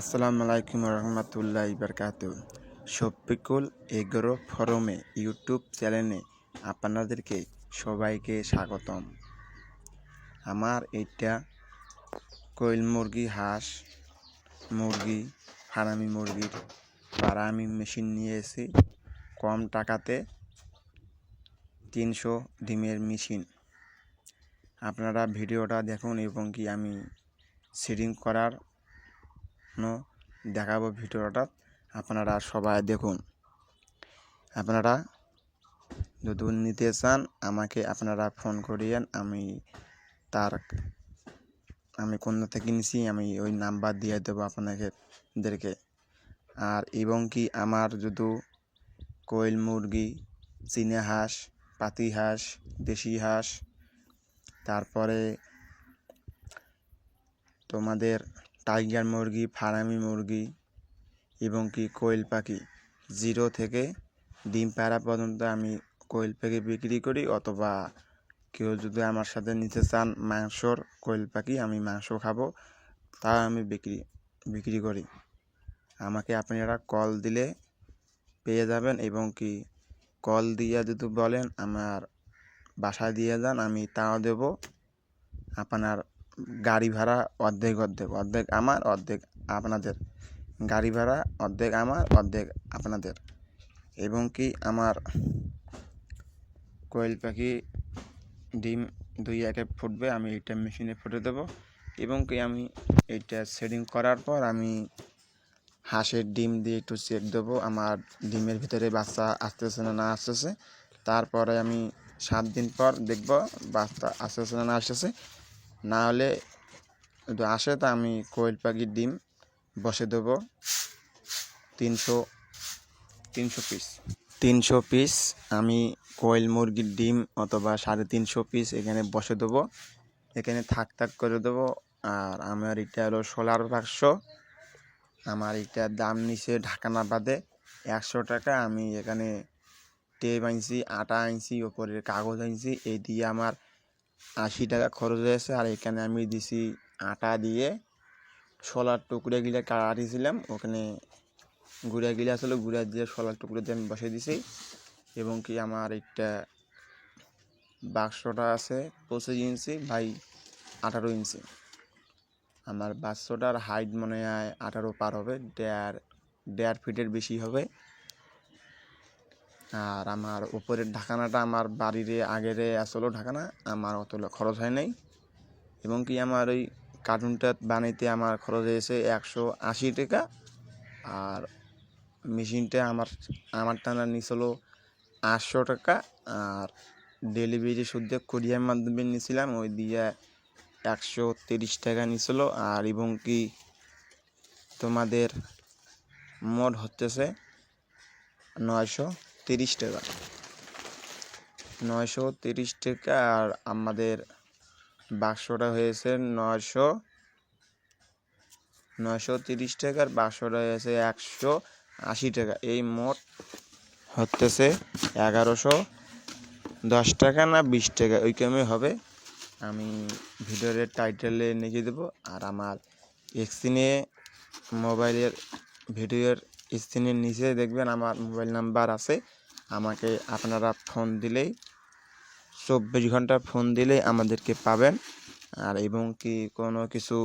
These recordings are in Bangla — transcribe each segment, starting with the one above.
আসসালামু আলাইকুম রহমতুল্লাহ বরকাত শফিকুল এগ্রো ফরমে ইউটিউব চ্যানেলে আপনাদেরকে সবাইকে স্বাগতম। আমার এটা কোয়েল মুরগি, হাঁস মুরগি, ফার্মি মুরগির পাড়া আমি মেশিন নিয়ে এসেছি কম টাকাতে তিনশো ডিমের মেশিন। আপনারা ভিডিওটা দেখুন এবং কি আমি সেটিং করার দেখাবো ভিডিওটা, আপনারা সবাই দেখুন। আপনারা যদি নিতে চান, আমাকে আপনারা ফোন করিয়েন, আমি তার, আমি কোন থেকে কিনছি আমি ওই নাম্বার দিয়ে দেবো আপনাদেরকে আর এবং কি আমার যদি কোয়েল মুরগি, চীনা হাঁস, পাতি হাঁস, দেশি হাঁস, তারপরে তোমাদের টাইগার মুরগি, ফার্মি মুরগি এবং কি কোয়েল পাখি। জিরো থেকে ডিম পাড়া পর্যন্ত আমি কোয়েল পাখি বিক্রি করি অথবা কেউ যদি আমার সাথে নিতে চান মাংসর কোয়েল পাখি, আমি মাংস খাব তা আমি বিক্রি বিক্রি করি। আমাকে আপনারা কল দিলে পেয়ে যাবেন এবং কি কল দিয়ে যদি বলেন, আমার বাসায় দিয়ে যান, আমি তাও দেব। আপনার গাড়ি ভাড়া অর্ধেক অর্ধেক অর্ধেক আমার, অর্ধেক আপনাদের। গাড়ি ভাড়া অর্ধেক আমার, অর্ধেক আপনাদের। এবং কি আমার কোয়েল পাখি ডিম দুই একে ফুটবে, আমি এইটা মেশিনে ফুটে দেবো। এবং কি আমি এইটা সেটিং করার পর আমি হাঁসের ডিম দিয়ে একটু চেক দেবো। আমার ডিমের ভিতরে বাচ্চা আসতেছে না না আসতেছে। তারপরে আমি সাত দিন পর দেখব বাচ্চা আসতেছে না না আসতেছে। না হলে যদি আসে তা আমি কোয়েল পাখির ডিম বসে দেবো তিনশো তিনশো পিস তিনশো পিস আমি কোয়েল মুরগির ডিম অথবা সাড়ে তিনশো পিস এখানে বসে দেবো। এখানে থাক থাক করে দেবো। আর আমার এটা হলো সোলার বাক্স। আমার এটার দাম নিচে ঢাকানা বাদে একশো টাকা। আমি এখানে টেপ আনছি, আটা আনছি, ওপরের কাগজ আনছি। এই দিয়ে আমার আশি টাকা খরচ হয়েছে, আর এখানে আমি দিছি আটা দিয়ে শোলার টুকরে গিলে কাটিয়েছিলাম ওখানে গুঁড়া গিলে আসলে গুঁড়া দিয়ে শোলার টুকরো দিয়ে আমি বসে দিছি। এবং কি আমার একটা বাক্সটা আছে, পঁচিশ ইঞ্চি ভাই আঠারো ইঞ্চি। আমার বাক্সটার হাইট মনে হয় আঠারো পার হবে, দেড় দেড় ফিটের বেশি হবে। আর আমার উপরের ঢাকানাটা আমার বাড়ির, আগের আসলো ঢাকানা, আমার অত খরচ হয় নাই। এবং কি আমার ওই কার্টুনটা বানাইতে আমার খরচ হয়েছে একশো আশি টাকা। আর মেশিনটা আমার আমার টানা নিছিল আটশো টাকা। আর ডেলিভারি শুদ্ধ কোরিয়ার মাধ্যমে নিয়েছিলাম ওই দিয়ে একশো তিরিশ টাকা নিছিল। আর এবং কি তোমাদের মোট হচ্ছে নয়শো তিরিশ টাকা। নয়শো তিরিশ টাকা আর আমাদের বাক্সটা হয়েছে নয়শো নয়শো তিরিশ টাকার বাক্সটা হয়েছে একশো আশি টাকা। এই মোট হতেছে এগারোশো দশ টাকা না বিশ টাকা, ওই কমে হবে। আমি ভিডিওর টাইটেলে লিখে দেবো আর আমার স্ক্রিনে মোবাইলের ভিডিওর স্ক্রিনের নিচে দেখবেন আমার মোবাইল নাম্বার আছে। আমাকে আপনারা ফোন দিলেই, চব্বিশ ঘণ্টা ফোন দিলেই আমাদেরকে পাবেন। আর এবং কি কোনো কিছু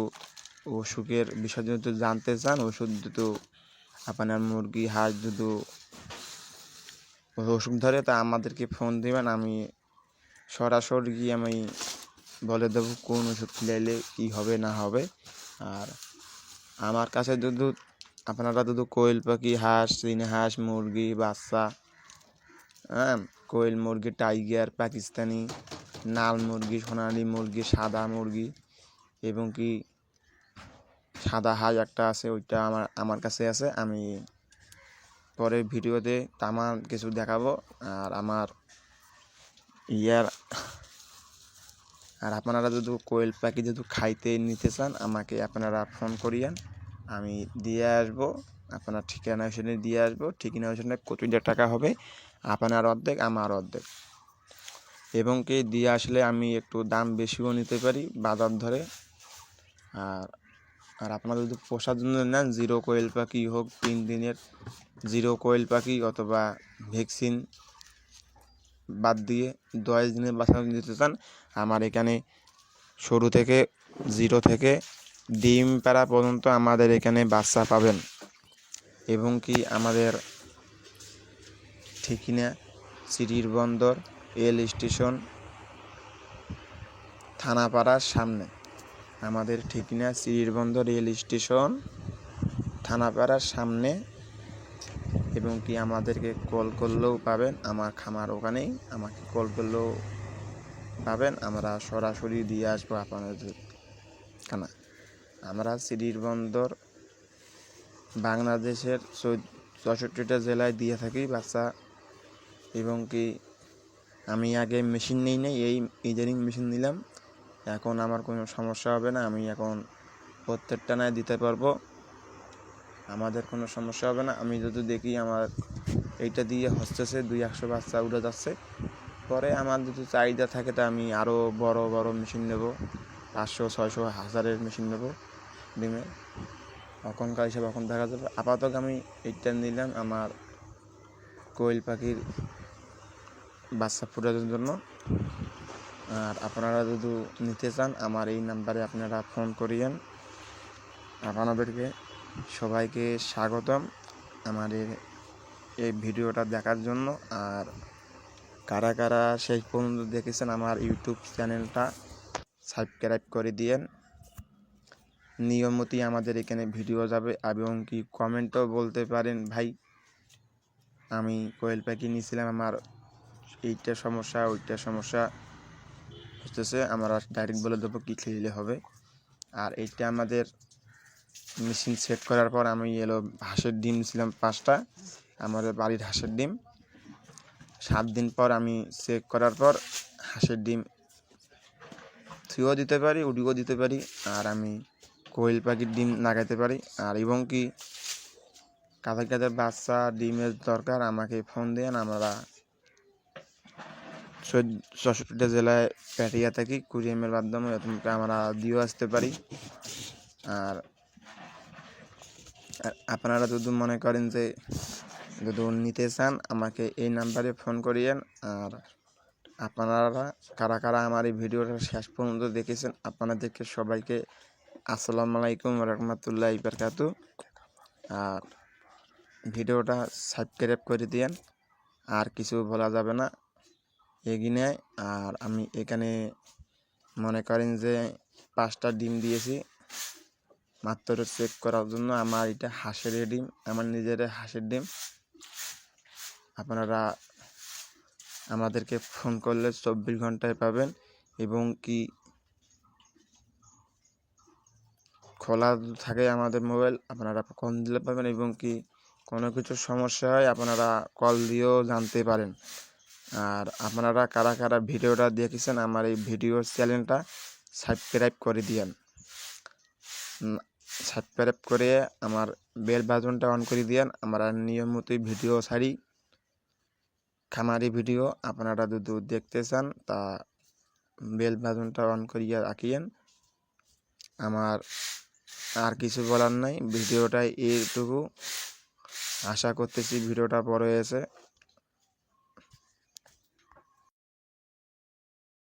অসুখের বিষয় যদি জানতে চান, ওষুধ যদি আপনার মুরগি, হাঁস যদি অসুখ ধরে, তা আমাদেরকে ফোন দেবেন। আমি সরাসরি গিয়ে আমি বলে দেবো কোন ওষুধ খেলাইলে কী হবে, না হবে। আর আমার কাছে যদি আপনারা যদি কোয়েল পাখি, হাঁস, চীনা হাঁস, মুরগি, বাচ্চা হ্যাঁ কোয়েল মুরগি, টাইগার, পাকিস্তানি, নাল মুরগি, সোনালি মুরগি, সাদা মুরগি এবং কি সাদা হাঁস একটা আছে, ওইটা আমার আমার কাছে আছে। আমি পরের ভিডিওতে তামার কিছু দেখাবো। আর আমার ইয়ার, আর আপনারা যদি কোয়েল পাখি যদি খাইতে নিতে চান, আমাকে আপনারা ফোন করিয়েন, আমি দিয়ে আসব। আপনার ঠিকানা হিসেবে দিয়ে আসব। ঠিকানা হিসেবে কতটা টাকা হবে, আপনার অর্ধেক, আমার অর্ধেক। এবং কি দিয়ে আসলে আমি একটু দাম বেশিও নিতে পারি বাজার ধরে। আর আর আপনারা যদি পোষার জন্য নেন জিরো কোয়েল পাখি হোক, তিন দিনের জিরো কোয়েল পাখি অথবা ভ্যাকসিন বাদ দিয়ে দশ দিনের বাচ্চা নিতে চান, আমার এখানে শুরু থেকে জিরো থেকে ডিম পাড়া পর্যন্ত আমাদের এখানে বাচ্চা পাবেন। এবং কি আমাদের ঠিকিনা সিটির বন্দর, রেল স্টেশন, থানাপাড়ার সামনে। আমাদের ঠিকিনা সিটির বন্দর, রেল স্টেশন, থানাপাড়ার সামনে এবং কি আমাদেরকে কল করলেও পাবেন। আমার খামার ওখানেই, আমাকে কল করলেও পাবেন। আমরা সরাসরি দিয়ে আসব আপনাদের খানা আমরা সিটির বন্দর বাংলাদেশের চৌষট্টিটা জেলায় দিয়ে থাকি বাচ্চা। এবং কি আমি আগে মেশিন নেই নেই, এই ইদানিং মেশিন নিলাম। এখন আমার কোনো সমস্যা হবে না, আমি এখন প্রত্যেকটা নাই দিতে পারব। আমাদের কোনো সমস্যা হবে না। আমি যদি দেখি আমার এইটা দিয়ে হসতেছে দুই একশো বাচ্চা উড়ে যাচ্ছে। পরে আমার যদি চাহিদা থাকে তা আমি আরও বড় বড় মেশিন নেব। পাঁচশো, ছয়শো, হাজারের মেশিন নেব। ডিমের এখনকার হিসাবে এখন দেখা যাবে। আপাতত আমি এইটা নিলাম আমার কোয়েল পাখির বাচ্চা ফোটানোর জন্য। আর আপনারা যদি নিতে চান, আমার এই নাম্বারে আপনারা ফোন করিয়েন। আপনাদেরকে সবাইকে স্বাগতম আমাদের এই ভিডিওটা দেখার জন্য। আর কারা কারা শেষ পর্যন্ত দেখেছেন আমার ইউটিউব চ্যানেলটা, সাবস্ক্রাইব করে দিয়েন। নিয়মতি আমাদের এখানে ভিডিও যাবে এবং কি কমেন্টও বলতে পারেন, ভাই, আমি কোয়েল পাখি নিয়েছিলাম, আমার এইটা সমস্যা, ওইটা সমস্যা। হচ্ছে আমরা ডাইরেক্ট বলে দেবো কী খেলে হবে। আর এইটা আমাদের মেশিন সেট করার পর আমি এলো হাঁসের ডিম ছিলাম পাঁচটা আমাদের বাড়ির হাঁসের ডিম। সাত দিন পর আমি চেক করার পর হাঁসের ডিম থুয়েও দিতে পারি, উডিও দিতে পারি। আর আমি কোয়েল পাখির ডিম লাগাইতে পারি। আর এবং কি কাদের কাদের বাচ্চা ডিমের দরকার, আমাকে ফোন দেন, আমরা চৌষট্টিটা জেলায় প্যাটিয়া থাকি, কুরিয়ামের মাধ্যমে আমরা দিয়েও আসতে পারি। আর আপনারা যদি মনে করেন যে যদি নিতে চান, আমাকে এই নাম্বারে ফোন করিয়েন। আর আপনারা কারা কারা আমার এই ভিডিওটা শেষ পর্যন্ত দেখেছেন, আপনাদেরকে সবাইকে আসসালামু আলাইকুম রহমতুল্লাহ ইবরকাতু আর ভিডিওটা সাবস্ক্রাইব করে দিয়েন, আর কিছু বলা যাবে না এগিয়ে আর আমি এখানে মনে করেন যে পাঁচটা ডিম দিয়েছি, মাত্র চেক করার জন্য। আমার এটা হাঁসের ডিম, আমার নিজের হাঁসের ডিম। আপনারা আমাদেরকে ফোন করলে চব্বিশ ঘন্টায় পাবেন, এবং কি খোলা থাকে আমাদের মোবাইল আপনারা ফোন দিলে পাবেন এবং কি কোনো কিছু সমস্যা হয় আপনারা কল দিয়েও জানতে পারেন। আর আপনারা কারা কারা ভিডিওটা দেখেছেন আমার এই ভিডিও চ্যানেলটা সাবস্ক্রাইব করে দিয়েন। সাবস্ক্রাইব করে আমার বেল বাজনটা অন করে দিয়েন। আমরা নিয়মিতই ভিডিও ছাড়ি। খামারি ভিডিও আপনারা যদি দেখতে চান, তা বেল বাজনটা অন করিয়া রাখিয়েন। আমার আর কিছু বলার নাই ভিডিওটাই এইটুকু। আশা করতেছি ভিডিওটা বড় হয়েছে।